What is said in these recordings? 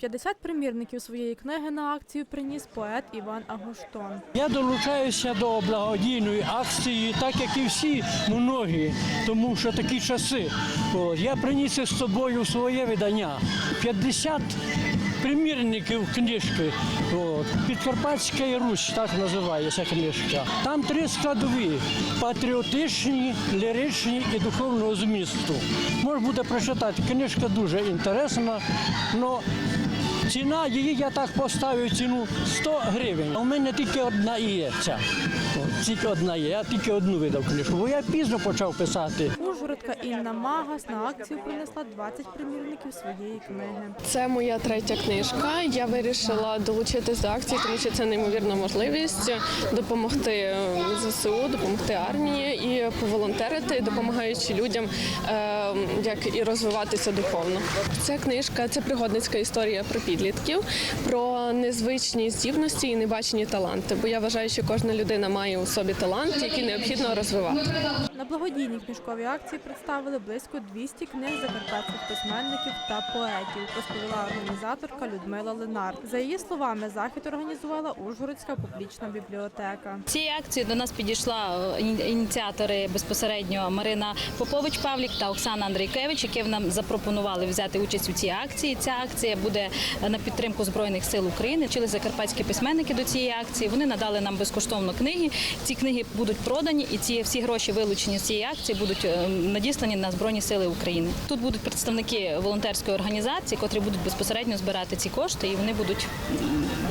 50 примірників своєї книги на акцію приніс поет Іван Агуштон. Я долучаюся до благодійної акції, так як і всі многі, тому що такі часи. Я приніс із собою своє видання. 50 примірників книжки. Підкарпатська Русь, так називається книжка. Там три складові патріотичні, ліричні і духовного змісту. Можна буде прочитати. Книжка дуже інтересна. но Ціна її я так поставив ціну 100 гривень. У мене тільки одна і є ця. Тільки одна є. Я тільки одну видав книжку, бо я пізно почав писати. Ужгородка Інна Магас на акцію принесла 20 примірників своєї книги. Це моя третя книжка. Я вирішила долучитись до акції, тому що це неймовірна можливість допомогти ЗСУ, допомогти армії і поволонтерити, допомагаючи людям е, як і розвиватися духовно. Ця книжка це пригодницька історія про підлітків, про незвичні здібності і небачені таланти. Бо я вважаю, що кожна людина має у собі талант, який необхідно розвивати. На благодійній книжковій акції представили близько 200 книг закарпатських письменників та поетів, розповіла організаторка Людмила Ленар. За її словами, захід організувала Ужгородська публічна бібліотека. Цієї акції до нас підійшла е, ініціатори безпосередньо Марина Попович Павлік та Оксана Андрійкевич, які нам запропонували взяти участь у цій акції. Ця акція буде е, на підтримку збройних сил України. Вчили закарпатські письменники до цієї акції. Вони надали нам безкоштовно книги. Ці книги будуть продані, і ці всі гроші, вилучені з цієї акції, будуть е, надіслані на збройні сили України. Тут будуть представники волонтерської організації, котрі будуть безпосередньо збирати ці кошти, і вони будуть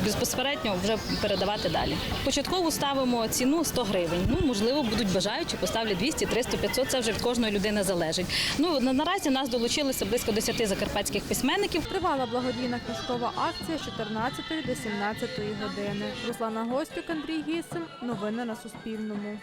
безпосередньо вже передавати далі. Початково ставимо ціну 100 гривень. Ну можливо, будуть бажаючі, поставлять 200, 300, 500, Це вже від кожної людини залежить. Ну на- наразі нас долучилося близько 10 закарпатських письменників. Тривала благодійна книжкова акція з 14 до 17 години. Руслана Гостюк, Андрій Гісим. Новини на Суспільному.